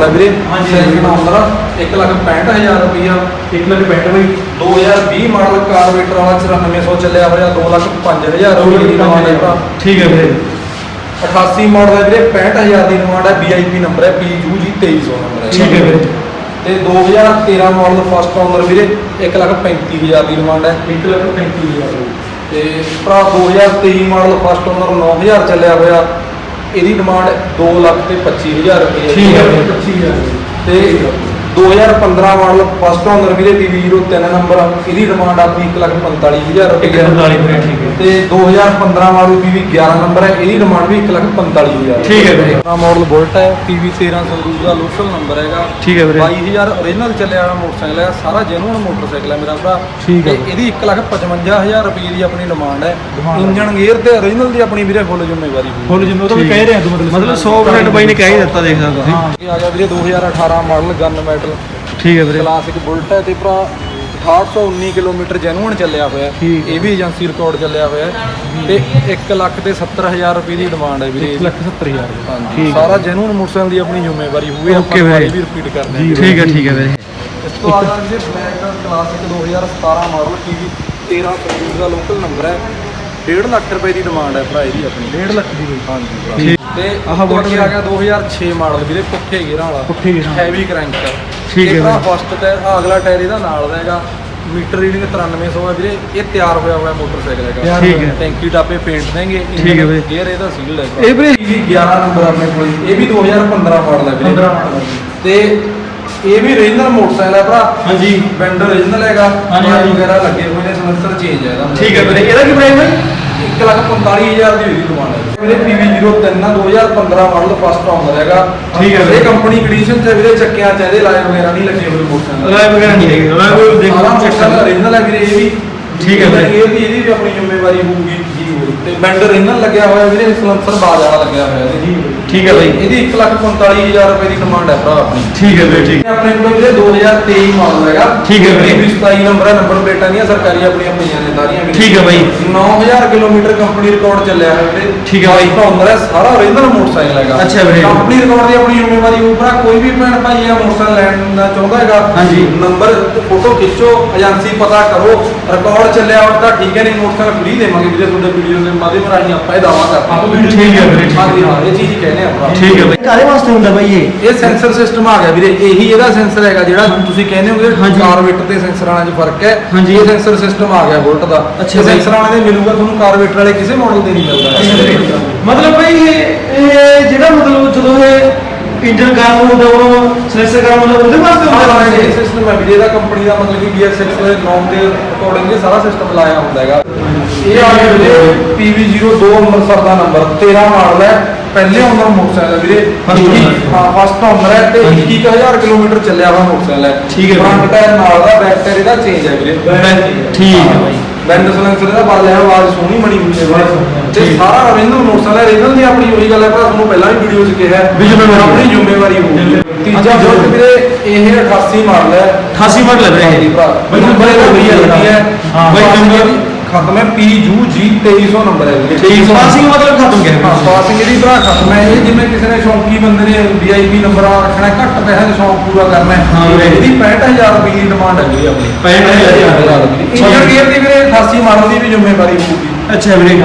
ਲੈ ਵੀਰੇ। ਹਾਂਜੀ। ਸੈਕਿੰਡ ਓਨਰ 1 ਲੱਖ 65000 ਰੁਪਈਆ। 1 ਲੱਖ 65 ਬਾਈ। 2020 ਮਾਡਲ ਕਾਰਬੇਟਰ ਵਾਲਾ 9400 ਚੱਲਿਆ ਹੋਇਆ 2 ਲੱਖ 5000 ਰੁਪਏ ਦੀ ਡਿਮਾਂਡ ਹੈ ਭਰਾ ਠੀਕ ਹੈ ਵੀਰੇ। 88 ਮਾਡਲ ਹੈ ਵੀਰੇ। 65000 ਦੀ ਡਿਮਾਂਡ ਹੈ ਵੀਆਈਪੀ ਨੰਬਰ ਹੈ PUG 2300 ਨੰਬਰ ਹੈ ਠੀਕ ਹੈ ਵੀਰੇ। ਤੇ 2013 ਮਾਡਲ ਫਸਟ ਓਨਰ ਵੀਰੇ। 1 ਲੱਖ 35000 ਦੀ ਡਿਮਾਂਡ ਹੈ 1 ਲੱਖ 35000 ਤੇ ਭਰਾ 2023 ਮਾਡਲ ਫਸਟ ਓਨਰ 9000 ਚੱਲਿਆ ਹੋਇਆ। ਇਹਦੀ ਡਿਮਾਂਡ 2 ਲੱਖ ਤੇ 25000 ਰੁਪਏ ਠੀਕ ਹੈ। ਵੀਰੇ 25000 ਤੇ 2015 ਮਾਡਲ ਫਸਟ ਓਨਰ ਵੀਰੇ PV03 ਨੰਬਰ ਇਹਦੀ ਡਿਮਾਂਡ ਆਪਣੀ 1 ਲੱਖ 45000 ਰੁਪਏ 145 ਵੀਰੇ ਠੀਕ ਹੈ। ਤੇ 2015 ਮਾਡਲ PV11 ਨੰਬਰ ਹੈ ਇਹਦੀ ਡਿਮਾਂਡ ਵੀ 1 ਲੱਖ 45000 ਠੀਕ ਹੈ ਵੀਰੇ। ਆਪਣਾ ਮਾਡਲ ਬੁਲਟ ਹੈ PV13 ਸੰਦੂਕ ਦਾ ਲੋਕਲ ਨੰਬਰ ਹੈਗਾ। ਠੀਕ ਹੈ ਵੀਰੇ। 22000 ਓਰੀਜਨਲ ਚੱਲਿਆ ਵਾਲਾ ਮੋਟਰਸਾਈਕਲ ਹੈ ਸਾਰਾ ਜੈਨੂਨ ਮੋਟਰਸਾਈਕਲ ਹੈ ਮੇਰਾ ਭਰਾ। ਠੀਕ ਹੈ। ਇਹਦੀ 1 ਲੱਖ 55000 ਰੁਪਏ ਦੀ ਆਪਣੀ ਡਿਮਾਂਡ ਹੈ। ਇੰਜਨ ਗੇਅਰ ਤੇ ਓਰੀਜਨਲ ਦੀ ਆਪਣੀ ਵੀਰੇ ਫੁੱਲ ਜ਼ਿੰਮੇਵਾਰੀ ਫੁੱਲ ਜਿੰਨੇ ਉਹ ਤਾਂ ਵੀ ਕਹਿ ਰਹੇ ਆ ਤੂੰ ਮਤਲਬ ਮਤਲਬ 100% ਬਾਈ ਨੇ ਕਹਿ ਹੀ ਦਿੱਤਾ ਦੇਖ ਸਕਦੇ ਤੁਸੀਂ। ਹਾਂ ਇਹ ਆ ਗਿਆ ਵੀਰੇ 2018 ਮਾਡਲ ਗਨ ਮੈਟਲ ਠੀਕ ਹੈ ਵੀਰੇ। ਕਲਾਸਿਕ ਬੁਲਟ ਹੈ ਤੇ ਭਰਾ 6819 ਕਿਲੋਮੀਟਰ ਜੈਨੂਨ ਚੱਲਿਆ ਹੋਇਆ ਹੈ। ਠੀਕ। ਇਹ ਵੀ ਏਜੰਸੀ ਰਿਕਾਰਡ ਚੱਲਿਆ ਹੋਇਆ ਹੈ। ਤੇ 1 ਲੱਖ ਤੇ 70000 ਰੁਪਏ ਦੀ ਡਿਮਾਂਡ ਹੈ ਵੀਰੇ। 1 ਲੱਖ 70000 ਹਾਂਜੀ। ਸਾਰਾ ਜੈਨੂਨ ਮੋਟਰਸਾਈਕਲ ਦੀ ਆਪਣੀ ਜ਼ਿੰਮੇਵਾਰੀ ਹੋਊਗੀ। Okay ਆਪਾਂ ਵੀਰੇ। ਦੁਬਾਰਾ ਵੀ ਰਿਪੀਟ ਕਰਦੇ ਹਾਂ ਠੀਕ ਹੈ ਠੀਕ ਹੈ ਵੀਰੇ। ਇਸ ਤੋਂ ਆ ਜੀ black classic 2017 model PV 13 service ਦਾ ਲੋਕਲ ਨੰਬਰ ਹੈ। 1.5 ਲੱਖ ਰੁਪਏ ਦੀ ਡਿਮਾਂਡ ਹੈ ਭਰਾ ਇਹਦੀ ਆਪਣੀ। 1.5 ਲੱਖ ਦੀ ਬਾਈ। ਹਾਂਜੀ ਭਰਾ। ਠੀਕ। ਤੇ ਆਹ ਆਹ model ਆ ਗਿਆ 2006 ਮਾਡਲ ਵੀਰੇ ਪੁੱਠੇ ਗੇਅਰਾਂ ਵਾਲਾ। ਪੁੱਠੇ ਵਾਲਾ। ਹੈਵੀ ਕ੍ਰੈਂਕ ਠੀਕ ਹੈ ਵੀਰੇ। ਫਸਟ ਆਹ ਅਗਲਾ ਟਾਇਰ ਇਹਦਾ ਨਾਲ ਦਾ ਹੈਗਾ। ਮੀਟਰ ਰੀਡਿੰਗ 9300 ਹੈ ਵੀਰੇ। ਇਹ ਤਿਆਰ ਹੋਇਆ ਹੋਇਆ ਮੋਟਰਸਾਈਕਲ ਹੈਗਾ। ਠੀਕ ਹੈ। ਟੈਂਕੀ ਟਾਪੇ ਪੇਂਟ ਦੇਂਗੇ ਠੀਕ ਹੈ ਵੀਰੇ। ਗੇਅਰ ਇਹਦਾ ਸੀਲਡ ਹੈ ਇਹ ਵੀਰੇ ਵੀ 11 ਨੰਬਰ ਆਪਣੇ ਕੋਲ ਇਹ ਵੀ 2015 ਮਾਡਲ ਹੈ ਵੀਰੇ। 15 ਮਾਡਲ ਤੇ ਇਹ ਵੀ ਰੀਜਨਲ ਮੋਟਰਸਾਈਕਲ ਹੈ ਭਰਾ। ਹਾਂਜੀ। ਬੈਂਡ ਓਰੀਜਨਲ ਹੈਗਾ। ਹਾਂਜੀ, ਵਗੈਰਾ ਲੱਗੇ ਹੋਏ ਨੇ ਸਲੈਂਸਰ ਚੇਂਜ ਹੈ ਇਹਦਾ। ਠੀਕ ਹੈ ਵੀਰੇ। ਇਹਦਾ ਕੀ ਪ੍ਰਾਈਸ ਹੈ? 1 ਲੱਖ 45000 ਦੀ ਹੋਈ ਡਿਮਾਂਡ ਹੈ ਵੀਰੇ PV03 ਨਾ 2015 ਮਾਡਲ ਫਸਟ ਆਉਂਦਾ ਹੈਗਾ। ਠੀਕ ਹੈ ਵੀਰੇ। ਇਹ ਕੰਪਨੀ ਕੰਡੀਸ਼ਨ ਹੈ ਵੀਰੇ ਚੱਕਿਆਂ ਚ ਇਹਦੇ ਲਾਈਟ ਵਗੈਰਾ ਨਹੀਂ ਲੱਗੇ ਹੋਏ ਮੋਟਰਸਾਈਕਲ ਰਾਇ ਵਗੈਰਾ ਨਹੀਂ ਹੈਗੀ। ਰਾਇ ਕੋਈ ਦੇਖ ਸਾਰਾ ਚੈੱਕ ਮੋਟਰਸਾਈਕਲ ਕਰ ਓਰੀਜਨਲ ਹੈ ਵੀਰੇ ਇਹ ਵੀ। ਠੀਕ ਹੈ ਵੀਰੇ। ਇਹ ਵੀ ਇਹਦੀ ਵੀ ਆਪਣੀ ਜ਼ਿੰਮੇਵਾਰੀ ਹੋਊਗੀ ਤੇ ਬੈਂਡ ਓਰੀਜਨਲ ਲੱਗਿਆ ਹੋਇਆ ਵੀਰੇ ਸਲੈਂਸਰ ਬਾਜ ਵਾਲਾ ਲੱਗਿਆ ਹੋਇਆ ਇਹਦੇ। ਠੀਕ ਹੈ ਬਾਈ। ਇਹਦੀ 1 ਲੱਖ 45000 ਰੁਪਏ ਦੀ ਡਿਮਾਂਡ ਹੈ ਭਰਾ ਆਪਣੀ ਠੀਕ ਹੈ ਵੀਰੇ ਠੀਕ ਆਪਣੇ ਕੋਲ ਵੀਰੇ 2023 ਮਾਡਲ ਹੈਗਾ ਠੀਕ ਹੈ ਵੀਰੇ। ਇਹ ਵੀ 27 ਨੰਬਰ ਹੈ ਨੰਬਰ ਪਲੇਟਾਂ ਦੀਆਂ ਸਰਕਾਰੀ ਆਪਣੀਆਂ ਪਈਆਂ ਨੇ ਸਾਰੀਆਂ ਵੀਰੇ ਠੀਕ ਹੈ ਬਾਈ। 9000 ਕਿਲੋਮੀਟਰ ਕੰਪਨੀ ਰਿਕਾਰਡ ਚੱਲਿਆ ਹੈ ਵੀਰੇ ਠੀਕ ਹੈ ਬਾਈ। ਹੁੰਦਾ ਹੈ ਸਾਰਾ ਓਰੀਜਨਲ ਮੋਟਰਸਾਈਕਲ ਹੈਗਾ ਅੱਛਾ ਵੀਰੇ। ਕੰਪਨੀ ਰਿਕਾਰਡ ਦੀ ਆਪਣੀ ਜ਼ਿੰਮੇਵਾਰੀ ਉਪਰ ਕੋਈ ਵੀ ਭੈਣ ਭਾਈ ਇਹ ਮੋਟਰਸਾਈਕਲ ਲੈਣ ਦਾ ਚਾਹੁੰਦਾ ਹੈਗਾ ਹਾਂਜੀ। ਨੰਬਰ ਫੋਟੋ ਖਿੱਚੋ ਏਜੰਸੀ ਪਤਾ ਕਰੋ ਰਿਕਾਰਡ ਚੱਲਿਆ ਹੋਇਆ ਤਾਂ ਠੀਕ ਹੈ ਨਹੀਂ ਮੋਟਰਸਾਈਕਲ ਫ੍ਰੀ ਦੇਵਾਂਗੇ ਵੀਰੇ ਤੁਹਾਡੇ ਵੀਡੀਓ ਦੇ ਮਾਧਿਅਮ ਰਾਹੀਂ ਆਪਾਂ ਇਹ ਦਾਵਾ ਕਰਦੇ video ਠੀਕ ਹੈ ਵੀਰੇ, ਠੀਕ ਹੈ। ਹਾਂ ਇਹ ਚੀਜ਼ ਹੀ ਕਹਿੰਦੇ ਆਪਾਂ ਠੀਕ ਹੈ ਬਾਈ ਕਾਰੇ ਵਾਸਤੇ ਹੁੰਦਾ ਬਾਈ ਇਹ। ਇਹ ਸੈਂਸਰ ਸਿਸਟਮ ਆ ਗਿਆ ਵੀਰੇ ਇਹੀ ਇਹਦਾ ਸੈਂਸਰ ਹੈਗਾ ਜਿਹੜਾ ਤੁਸੀਂ ਕਹਿੰਦੇ ਹੋਗੇ ਹਾਂਜੀ। ਕਾਰਬੇਟਰ ਤੇ ਸੈਂਸਰ ਵਾਲਾ 'ਚ ਫ਼ਰਕ ਹੈ। ਹਾਂਜੀ। ਇਹ ਸੈਂਸਰ ਸਿਸਟਮ ਆ ਗਿਆ ਬੁਲਟ ਦਾ। ਅੱਛਾ ਇਹ ਬਾਈ। ਸੈਂਸਰ ਵਾਲੇ ਦੇ ਮਿਲੂਗਾ ਤੁਹਾਨੂੰ ਕਾਰਬੇਟਰ ਵਾਲੇ ਕਿਸੇ ਮਾਡਲ ਦੇ ਨਹੀਂ ਮਿਲਦਾ। ਮਤਲਬ ਬਾਈ ਇਹ ਇਹ ਜਿਹੜਾ ਮਤਲਬ ਜਦੋਂ ਇਹ ਇੰਜਨ ਗਰਮ ਹੁੰਦਾ ਉਹ ਸਲੈਂਸਰ ਗਰਮ ਹੁੰਦਾ ਉਹਦੇ ਵਾਸਤੇ ਹੁੰਦਾ ਹਾਂ ਬਾਈ ਇਹ? ਸਿਸਟਮ ਹੈ ਵੀਰੇ ਇਹਦਾ ਕੰਪਨੀ ਦਾ ਮਤਲਬ ਕਿ BS6 ਦੇ ਨੋਮ ਦੇ ਅਕੋਰਡਿੰਗ ਇਹ ਸਾਰਾ ਸਿਸਟਮ ਲਾਇਆ ਹੁੰਦਾ ਹੈਗਾ। ਇਹ ਆ ਗਿਆ ਵੀਰੇ PV02 ਅੰਮ੍ਰਿਤਸਰ ਦਾ ਨੰਬਰ 13 ਮਾਡਲ ਹੈ। ਪਹਿਲੇ ਓਨਰ ਮੋਟਰਸਾਈਕਲ ਹੈ ਵੀਰੇ। First owner। ਇੱਕੀ- ਹਾਂ ਫਸਟ ਓਨਰ ਹੈ ਤੇ 21000 ਕਿਲੋਮੀਟਰ ਚੱਲਿਆ ਹੋਇਆ ਮੋਟਰਸਾਈਕਲ ਹੈ। ਠੀਕ ਹੈ। ਫਰੰਟ ਟਾਇਰ ਨਾਲ ਦਾ ਬੈਕ ਟਾਇਰ ਇਹਦਾ ਚੇਂਜ ਹੈ ਵੀਰੇ। ਠੀਕ ਹੈ ਬਾਈ। ਬੈਂਡ ਸਲੈਂਸਰ ਦਾ ਬਾਲ ਹੈ ਆਵਾਜ਼ ਸੋਹਣੀ ਬਣੀ ਹੋਈ ਹੈ ਵੀਰੇ। ਤੇ ਠੀਕ। ਸਾਰਾ ਓਰੀਜਨਲ ਮੋਟਰਸਾਈਕਲ ਹੈ ਰੀਜਨਲ ਦੀ ਆਪਣੀ ਉਹੀ ਗੱਲ ਹੈ ਪਰ ਤੁਹਾਨੂੰ ਪਹਿਲਾਂ ਵੀ ਵੀਡੀਓ 'ਚ ਕਿਹਾ ਹੈ। ਵੀ ਜ਼ਿੰਮੇਵਾਰੀ ਆਪਣੀ ਜ਼ਿੰਮੇਵਾਰੀ ਹੋਊਗੀ। ਤੀਜਾ ਅੱਛਾ, ਬੁਲਟ ਵੀਰੇ ਇਹ 88 ਮਾਡਲ ਹੈ। 88 ਮਾਡਲ ਹੈ ਵੀਰੇ ਭਰਾ। ਬਈ ਨੰਬਰ ਇਹਦਾ ਵਧੀਆ ਲੱਗਦਾ। ਹੈ। ਹਾਂ, ਬਾਈ ਨੰਬਰ ਖਤਮ ਹੈ PUG 2300 ਨੰਬਰ ਹੈ ਵੀਰੇ। ਠੀਕ ਪਾਸਿੰਗ ਮਤਲਬ ਖਤਮ ਗਿਆ। ਹਾਂ ਪਾਸਿੰਗ ਇਹਦੀ ਭਰਾ ਖਤਮ ਹੈ ਇਹ ਜਿਵੇਂ ਕਿਸੇ ਨੇ ਸ਼ੌਂਕੀ ਬੰਦੇ ਨੇ VIP ਨੰਬਰ ਆ ਰੱਖਣਾ ਹੈ, ਘੱਟ ਪੈਸਿਆਂ ਦਾ ਸ਼ੌਂਕ ਪੂਰਾ ਕਰਨਾ ਹੈ। ਹਾਂ। ਇਹਦੀ 65000 ਰੁਪਏ ਦੀ ਡਿਮਾਂਡ ਹੈ ਆਪਣੀ। 65000 ਰੁਪਏ ਇੰਜਨ ਗੇਅਰ ਦੀ ਵੀਰੇ। 88 ਮਾਡਲ ਦੀ ਵੀ ਜ਼ਿੰਮੇਵਾਰੀ ਹੋਊਗੀ। ਅੱਛਾ ਵੀਰੇ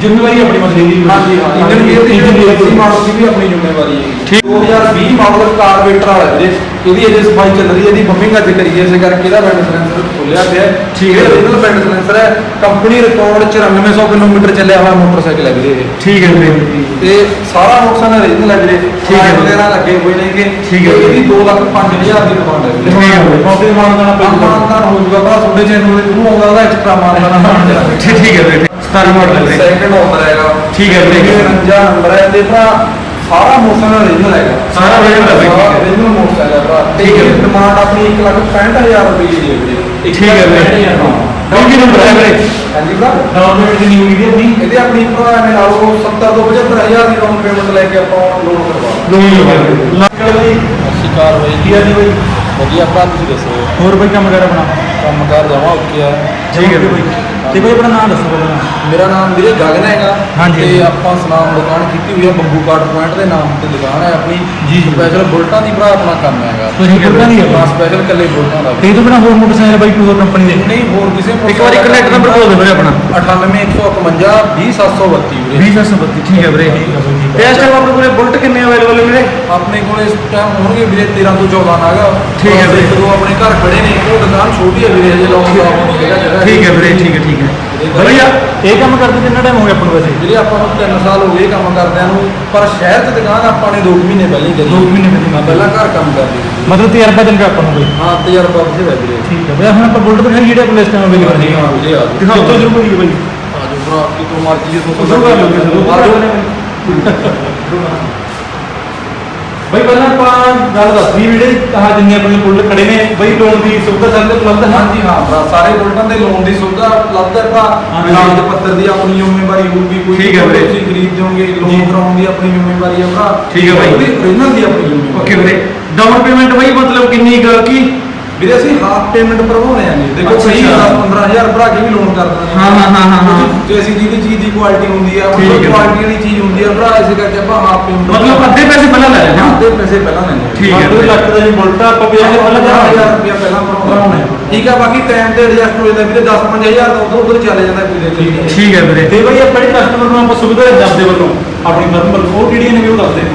ਜ਼ਿੰਮੇਵਾਰੀ ਆਪਣੀ ਮਸਲੇ ਦੀ ਹਾਂਜੀ ਹਾਂ ਇੰਜਨ ਗੇਅਰ ਦੀ ਜਿਹੜੀ 88 ਮਾਡਲ ਦੀ ਵੀ ਆਪਣੀ ਜ਼ਿੰਮੇਵਾਰੀ ਹੈ ਠੀਕ। 2020 ਮਾਡਲ ਕਾਰਬੇਟਰ ਵਾਲਾ ਵੀਰੇ ਇਹਦੀ ਅਜੇ ਸਫ਼ਾਈ ਚੱਲ ਰਹੀ ਹੈ ਇਹਦੀ ਬੰਮਿੰਗ ਅੱਜ ਕਰੀਏ ਇਸੇ ਕਰਕੇ ਇਹਦਾ ਬੈਂਡ ਸਲੈਂਸਰ ਖੋਲਿਆ ਪਿਆ ਹੈ। ਠੀਕ ਹੈ। ਇਹ original ਬੈਂਡ ਸਲੈਂਸਰ ਹੈ। ਕੰਪਨੀ ਰਿਕਾਰਡ 9400 ਕਿਲੋਮੀਟਰ ਚੱਲਿਆ ਹੋਇਆ ਮੋਟਰਸਾਈਕਲ ਹੈ ਵੀਰੇ ਇਹ। ਠੀਕ ਹੈ ਵੀਰੇ। ਤੇ ਸਾਰਾ ਨੁਕਸਾਨ original ਹੈ ਵੀਰੇ। ਠੀਕ ਹੈ। ਵਗੈਰਾ ਲੱਗੇ ਹੋਏ ਨੇਗੇ। ਠੀਕ ਹੈ ਇਹਦੀ 2 ਲੱਖ 5000 ਦੀ ਡਿਮਾਂਡ ਹੈ ਠੀਕ ਹੈ ਵੀਰੇ। ਮੌਕੇ ਤੇ ਮਾਨ ਦੇਣਾ ਪੈਂਦਾ ਮਾਨਦਾਨ ਹੋ ਜੂਗਾ ਭਰਾ ਤੁਹਾਡੇ ਚੈਨਲ ਦੇ ਥਰੂ ਆਉਂਦਾ ਉਹਦਾ ਐਕਸਟਰਾ ਮਾਨਦਾਨ ਠੀਕ ਹੈ ਵੀਰੇ। 17 ਮਾਡਲ ਹੈ ਵੀਰੇ ਸੈਕਿੰਡ ਓਨਰ ਹੈਗਾ। ਠੀਕ ਹੈ ਵੀਰੇ। 49 ਨੰਬਰ ਹੈ ਤੇ ਭਰਾ ਸਾਰਾ ਮੋਟਰਸਾਈਕਲ original ਹੈਗਾ। ਸਾਰਾ original ਹੈ ਹੈ। original ਹੈ ਭਰਾ। ਠੀਕ ਹੈ। ਡਿਮਾਂਡ ਆਪਣੀ 1 ਲੱਖ 65000 ਰੁਪਏ ਦੀ ਹੈ ਵੀਰੇ। ਠੀਕ ਹੈ ਵੀਰੇ। ਹਾਂ। ਬਾਈ ਕੀ ਨੰਬਰ ਹੈ ਵੀਰੇ? ਹਾਂਜੀ ਭਰਾ। ਗਵਰਨਮੈਂਟ ਦੀ ਨਿਊ ਵੀਡੀਓ ਨਹੀਂ ਇਹਦੇ ਆਪਣੀ ਭਰਾ ਐਵੇਂ ਲਾ ਲਓ 70 ਤੋਂ 75000 ਦੀ ਡਾਊਨ ਪੇਮੈਂਟ ਲੈ ਕੇ ਆਪਾਂ ਲੋਨ ਕਰਵਾ ਲੋਨ ਲੱਕੜ ਦੀ। ਸ਼ਿਕਾਰ ਹੋਈ ਕੀ ਆ ਜੀ ਬਾਈ? ਵਧੀਆ ਭਰਾ ਤੁਸੀਂ ਦੱਸੋ? ਹੋਰ ਬਾਈ ਕੰਮ ਕਰ ਆਪਣਾ? ਕੰਮ ਕਰ ਜਾਵਾਂ ਓਕੇ ਆ। ਠੀਕ ਹੈ ਬਾਈ ਤੇ ਕੋਈ ਆਪਣਾ ਨਾਮ ਦੱਸੋ ਪਹਿਲਾਂ। ਮੇਰਾ ਨਾਮ ਵੀਰੇ ਗਗਨ ਹੈਗਾ ਹਾਂਜੀ, ਤੇ। ਆਪਾਂ ਸੁਨਾਮ ਦੁਕਾਨ ਕੀਤੀ ਹੋਈ ਹੈ ਬੰਬੂ ਕਾਰਡ ਪੁਆਇੰਟ ਦੇ ਨਾਮ ਤੇ ਦੁਕਾਨ ਹੈ ਆਪਣੀ। ਜੀ, ਜੀ। ਸਪੈਸ਼ਲ ਬੁਲਟਾਂ ਦੀ ਭਰਾ ਆਪਣਾ ਕੰਮ ਹੈਗਾ। ਤੁਸੀਂ ਬੁਲਟਾਂ ਦੀ ਹਾਂ ਸਪੈਸ਼ਲ ਕੱਲੇ ਬੁਲਟਾਂ ਦਾ। ਤੇ ਇਹ ਤੋਂ ਬਿਨਾ ਹੋਰ ਮੋਟਰਸਾਈਕਲ ਬਾਈ ਹੋਰ ਕੰਪਨੀ ਦੇ? ਨਹੀਂ ਹੋਰ ਕਿਸੇ ਇੱਕ ਵਾਰੀ ਕਨੈਕਟ ਨੰਬਰ ਬੋਲ ਦਿਓ ਵੀਰੇ ਆਪਣਾ। 98151 20732 ਵੀਰੇ। 20732 ਠੀਕ ਹੈ ਵੀਰੇ। ਤੇ ਇਸ ਟਾਈਮ ਆਪਣੇ ਕੋਲੇ ਬੁਲਟ ਕਿੰਨੇ ਅਵੇਲੇਬਲ ਨੇ ਵੀਰੇ? ਆਪਣੇ ਕੋਲ ਇਸ ਟਾਈਮ ਹੋਣਗੇ ਵੀਰੇ 13 ਤੋਂ 14 ਨਾਗਾ। ਠੀਕ ਹੈ ਵੀਰੇ। ਇੱਕ ਦੋ ਆਪਣੇ ਘਰ ਖੜੇ ਨੇ ਉਹ ਦੁਕਾਨ ਛੋਟੀ ਹੈ ਵੀਰੇ ਹਜੇ ਲਾਉਣ ਦਾ ਜਗ੍ਹਾ ਜਗ੍ਹਾ ਠੀਕ ਹੈ ਵੀਰੇ ਠੀਕ ਹੈ ਠੀਕ ਹੈ। ਭਈਆ ਇਹ ਕੰਮ ਕਰਦੇ ਕਿੰਨਾ ਟਾਈਮ ਹੋ ਗਿਆ ਆਪਾਂ ਨੂੰ ਵੈਸੇ? ਵੀਰੇ ਆਪਾਂ ਨੂੰ 3 ਸਾਲ ਹੋ ਗਏ ਕੰਮ ਕਰਦਿਆਂ ਨੂੰ ਪਰ ਸ਼ਹਿਰ 'ਚ ਦੁਕਾਨ ਆਪਾਂ ਨੇ 2 ਮਹੀਨੇ ਪਹਿਲਾਂ ਹੀ ਕਰੀ। ਦੋ ਮਹੀਨੇ ਪਹਿਲਾਂ ਹੀ। ਹਾਂ, ਪਹਿਲਾਂ ਘਰ ਕੰਮ ਕਰਦੇ ਸੀ। ਮਤਲਬ ਤਜਰਬਾ ਚੰਗਾ ਆਪਾਂ ਨੂੰ ਕੋਈ? ਹਾਂ ਤਜਰਬਾ ਬਥੇਰਾ ਵੀਰੇ ਠੀਕ ਹੈ ਭਈਆ ਹੁਣ ਆਪਾਂ ਬੁਲਟ ਦਿਖਾਈ ਜਿਹੜੇ ਆਪਣੇ ਇਸ ਟਾਈਮ ਅਵੇਲੇਬਲ ਨਹੀਂ ਹਾਂ ਵੀਰੇ ਆ ਦਿਖਾਓ। ਤਾਂ ਜ਼ਰੂਰ ਹੋਈ ਬਾਈ? ਆਜੋ ਭਰਾ ਮਰਜ਼ੀ ਜਦੋਂ ਉਧਰੋਂ ਕਰ ਲਓਗੇ ਜ਼ਰੂਰ ਆਜੋ ਬਈ ਪਹਿਲਾਂ ਆਪਾਂ ਗੱਲ ਦੱਸ ਵੀ ਵੀਰੇ ਆਹ ਜਿੰਨੇ ਆਪਣੇ ਬੁਲਟ ਖੜੇ ਨੇ ਬਈ ਲੋਨ ਦੀ ਸੁਵਿਧਾ ਸਾਡੇ ਉਪਲਬਧ ਹੈ ਹਾਂਜੀ ਹਾਂ ਭਰਾ ਸਾਰੇ ਬੁਲਟਾਂ ਦੇ ਲੋਨ ਦੀ ਸੁਵਿਧਾ ਉਪਲਬਧ ਹੈ ਭਰਾ ਹਾਂਜੀ। ਕਾਗਜ਼ ਪੱਤਰ ਦੀ ਆਪਣੀ ਜ਼ਿੰਮੇਵਾਰੀ ਹੋਊਗੀ ਕੋਈ ਠੀਕ ਹੈ ਵੀਰੇ। ਤੁਸੀਂ ਖਰੀਦ ਦਿਓਗੇ ਜੀ। ਲੋਨ ਕਰਾਉਣ ਦੀ ਆਪਣੀ ਜ਼ਿੰਮੇਵਾਰੀ ਹੈ ਭਰਾ ਠੀਕ ਹੈ ਬਾਈ। ਉਹਦੀ original ਦੀ ਆਪਣੀ ਜ਼ਿੰਮੇਵਾਰੀ ਓਕੇ ਵੀਰੇ ਡਾਊਨ ਪੇਮੈਂਟ ਬਈ ਮਤਲਬ ਵੀਰੇ ਅਸੀਂ ਹਾਫ ਪੇਮੈਂਟ ਭਰਵਾਉਣੇ ਆ ਜੀ ਦੇਖੋ ਅੱਛਾ। 10 15000 ਭਰਾ ਕੇ ਵੀ ਲੋਨ ਕਰ ਦਿੰਦੇ ਹਾਂ, ਹਾਂ, ਹਾਂ, ਹਾਂ, ਹਾਂ। ਜੇ ਅਸੀਂ ਜਿਹਦੀ ਚੀਜ਼ ਦੀ ਕੁਆਲਿਟੀ ਹੁੰਦੀ ਆ ਠੀਕ ਉਹ ਹੈ। ਕੁਆਲਿਟੀ ਵਾਲੀ ਚੀਜ਼ ਹੁੰਦੀ ਆ ਭਰਾ ਇਸੇ ਕਰਕੇ ਆਪਾਂ ਹਾਫ ਪੇਮੈਂਟ ਮਤਲਬ ਅੱਧੇ ਪੈਸੇ ਪਹਿਲਾਂ ਲੈ ਲੈਣੇ ਅੱਧੇ ਪੈਸੇ ਪਹਿਲਾਂ ਲੈਂਦੇ ਆ। ਠੀਕ ਹੈ ਵੀਰੇ। ਲੱਖ ਦਾ ਜੀ ਬੁਲਟ ਆਪਾਂ ਵੀ ਹਜ਼ਾਰ ਪਹਿਲਾਂ ਹਜ਼ਾਰ ਰੁਪਇਆ ਪਹਿਲਾਂ ਭਰਾਉਣਾ ਹੈ। ਠੀਕ ਆ ਬਾਕੀ ਟਾਈਮ ਤੇ ਐਡਜਸਟ ਹੋ ਜਾਂਦਾ ਵੀਰੇ 10 5000 ਦਾ ਉਧਰ ਉਧਰ ਚੱਲੇ ਜਾਂਦਾ ਕੋਈ ਨਹੀਂ ਠੀਕ ਹੈ ਵੀਰੇ ਤੇ ਬਈ ਆਪਣੇ ਕਸਟਮਰ ਨੂੰ ਆਪਾਂ ਸੁਵਿਧਾ ਦੱਸਦੇ ਵੱਲੋਂ ਆਪਣੀ ਫਰਮ ਵੱਲੋਂ ਉਹ ਕਿਹੜੀਆਂ ਨੇ ਵੀ ਉਹ ਦੱਸਦੇ ਇੱਕ